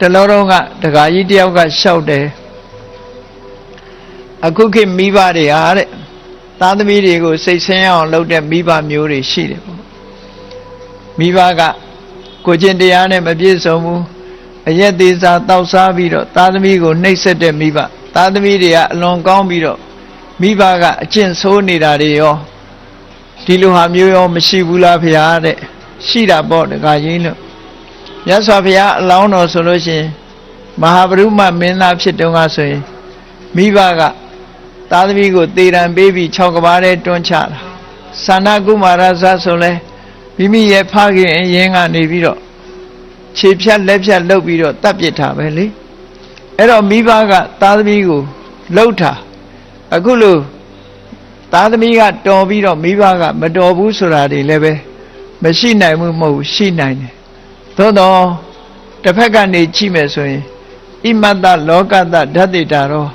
တလောတော့ကဒကာကြီးတယောက်ကလျှောက်တယ်အခုခေတ်မိဘတွေဟာတဲ့သားသမီးတွေကိုစိတ်ဆင်းအောင်လုပ်တဲ့မိဘမျိုးတွေရှိတယ်ပေါ့မိဘကကိုကျင့်တရားနဲ့မပြည့်စုံဘူးအရက်သေးစားတောက်စားပြီးတော့သားသမီးကိုနှိပ်စက်တဲ့မိဘသားသမီးတွေကအလွန်ကောင်းပြီးတော့မိဘကအကျင့်ဆိုးနေတာတွေရောဒီလိုဟာမျိုးရောမရှိဘူးလားဖေဟာတဲ့ရှိတာပေါ့ဒကာကြီးလို့ မြတ်စွာဘုရားအလောင်းတော်ဆိုလို့ရှိရင်မဟာဗရုမမင်းသားဖြစ်တုန်းကဆိုရင်မိဘကသားသမီးကိုတေတံပေးပြီး6ကဘာထဲတွန်းချတာသာဏကုမာရဇဆိုလဲမိမိရဲ့ဖခင်အရင်ကနေပြီးတော့ခြေဖြတ်လက်ဖြတ်လှုပ်ပြီးတော့တတ်ပစ်တာပဲလေအဲ့တော့မိဘကသားသမီးကိုလှုပ်တာအခုလို့သားသမီးကတော်ပြီးတော့မိဘကမတော်ဘူးဆိုတာတွေလည်းပဲမရှိနိုင်ဘူးမဟုတ်ဘူးရှိနိုင်တယ် သို့တော့တစ်ဖက်ကနေကြည့်မယ်ဆိုရင်ဣမတ္တလောကတ္တဓာတ်တေတာတော့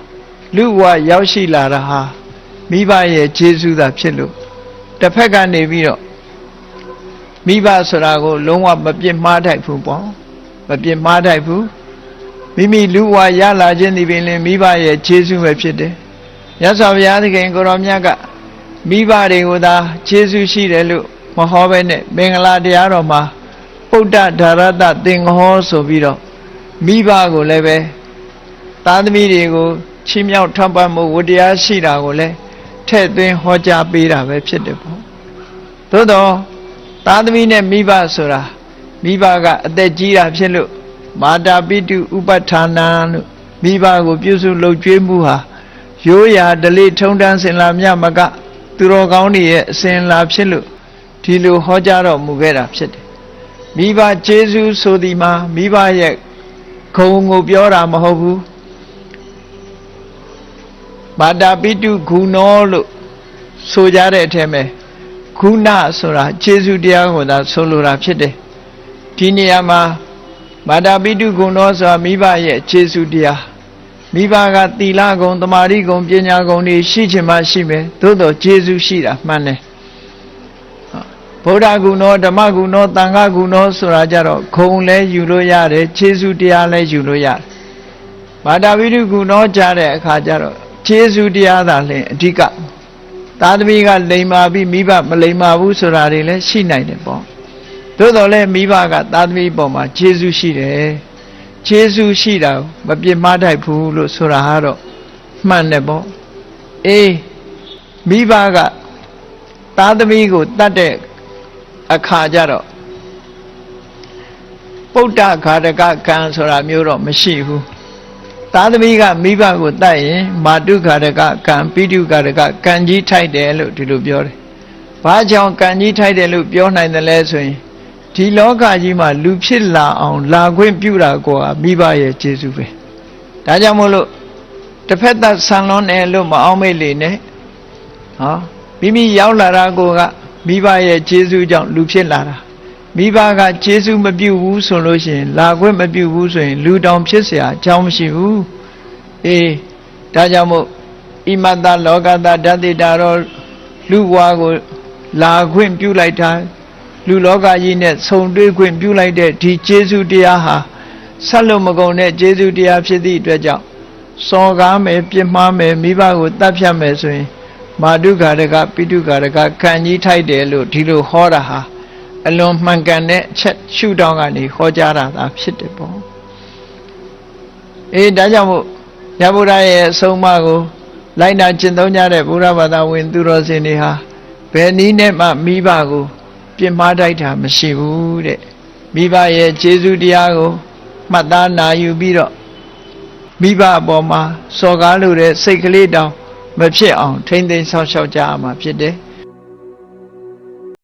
လူဝရောက်ရှိလာတာဟာမိဘရဲ့ခြေဆုသာဖြစ်လို့တစ်ဖက်ကနေပြီးတော့မိဘဆိုတာကို လုံးဝမပြစ်မှားထိုက်ဘူးပေါ့မပြစ်မှားထိုက်ဘူးမိမိလူဝရလာခြင်းဒီပင်လင်မိဘရဲ့ခြေဆုပဲဖြစ်တယ်ရသော်ဘုရားသခင်ကိုရောမြတ်ကမိဘတွေကိုသာခြေဆုရှိတယ်လို့မဟောပဲနဲ့မင်္ဂလာတရားတော်မှာ ပုဒ္ဒဓာရတသင်္ဃဟောဆိုပြီးတော့မိဘကိုလည်းပဲသားသမီးတွေကိုချီးမြှောက်ထပ်ပမှုဝတရားရှိတာကိုလည်းထဲ့သွင်းဟောကြားပေးတာပဲဖြစ်တယ်ပေါ့သို့တော့သားသမီးနဲ့မိဘဆိုတာမိဘကအသက်ကြီးတာဖြစ်လို့မာတာပိတုဥပဋ္ဌာနံလို့မိဘကိုပြုစုလုပ်ကျွေးမှုဟာရိုးရာဓလေ့ထုံတန်းစင်လာမြမက သူတော်ကောင်းတွေရဲ့အစဉ်လာဖြစ်လို့ဒီလိုဟောကြားတော်မူခဲ့တာဖြစ်တယ် မိဘကျေးဇူးဆိုဒီမှာမိဘရဲ့ဂုံကိုပြောတာမဟုတ်ဘူးမာတာပိတုဂုဏောလို့ဆိုကြတဲ့အထက်မှာဂုဏဆိုတာကျေးဇူးတရားကိုသာဆိုလိုတာဖြစ်တယ်ဒီနေရာမှာမာတာပိတုဂုဏောဆိုတာမိဘရဲ့ကျေးဇူးတရားမိဘကသီလဂုံတမာရီဂုံပညာဂုံတွေရှိချင်မှရှိမယ်သို့တော့ကျေးဇူးရှိတာမှန်တယ် ဗုဒ္ဓဂုဏောဓမ္မဂုဏောသံဃဂုဏောဆိုတာကြတော့ဂုံလဲယူလို့ရတယ်ကျေးဇူးတရားလဲယူလို့ရတယ်မာတာပိတုဂုဏောကြားတဲ့အခါကျတော့ကျေးဇူးတရားသာလျှင်အဓိကသာသမီကလိမ်မာပြီးမိဘမလိမ်မာဘူးဆိုတာတွေလည်းရှိနိုင်တယ်ပေါ့သို့တော်လည်းမိဘကသာသမီပေါ်မှာကျေးဇူးရှိတယ်ကျေးဇူးရှိတာမပြစ်မှားတတ်ဘူးလို့ဆိုတာဟာတော့မှန်တယ်ပေါ့အေးမိဘကသာသမီကိုတတ်တဲ့ အခါကျတော့ပုဒ္ဒဃာတကကံဆိုတာမျိုးတော့မရှိဘူးသားသမီးကမိဘကိုတတ်ရင်မာတုခါရကကံပိတုခါရကကံကြီးထိုက်တယ်လို့ဒီလိုပြောတယ်။ဘာကြောင့်ကံကြီးထိုက်တယ်လို့ပြောနိုင်တယ်လဲဆိုရင်ဒီလောကကြီးမှာလူဖြစ်လာအောင် လာခွင့်ပြုတာကိုမိဘရဲ့ကျေးဇူးပဲ။ဒါကြောင့်မို့လို့တစ်ဖက်သက်ဆံလွန်တယ်လို့မအောင်မေ့လေနဲ့။ဟောမိမိရောက်လာတာကိုက မိဘရဲ့ကျေးဇူးကြောင့်လူဖြစ်လာတာမိဘကကျေးဇူးမပြုဘူးဆိုလို့ရှိရင်လာခွင့်မပြုဘူးဆိုရင်လူတောင်ဖြစ်เสียအကြောင်းမရှိဘူးအေးဒါကြောင့်မို့ဣမတ္တလောကတဓာတိတာရောလူဘွားကိုလာခွင့်ပြုလိုက်တာလူလောကကြီးနဲ့ဆုံတွေ့ခွင့်ပြုလိုက်တဲ့ဒီကျေးဇူးတရားဟာဆက်လို့မကုန်တဲ့ကျေးဇူးတရားဖြစ်သည့်အတွက်ကြောင့်စော်ကားမယ်ပြစ်မှားမယ်မိဘကိုတတ်ဖြတ်မယ်ဆိုရင် မာတုခါရကပိတုခါရကခံကြီးထိုက်တယ်လို့ဒီလိုဟောတာဟာအလွန်မှန်ကန်တဲ့အချက်ရှုထောင့်ကနေဟောကြားတာသာဖြစ်တယ်ပေါ့အေးဒါကြောင့်မို့ရဗုဒ္ဓရဲ့အဆုံးအမကိုလိုက်နာကျင့်သုံးကြတဲ့ဘုရားဘာသာဝင်သူတော်စင်တွေဟာဘယ်နည်းနဲ့မှမိဘကို ပြစ်မှားတိုက်တာမရှိဘူးတဲ့မိဘရဲ့ခြေဆုတရားကိုမှတ်သားနာယူပြီးတော့မိဘအပေါ်မှာစော်ကားလို့တဲ့စိတ်ကလေးတောင် မဖြစ်အောင်ထိမ့်သိမ်းဆောက်ရှောက်ကြရမှာဖြစ်တယ်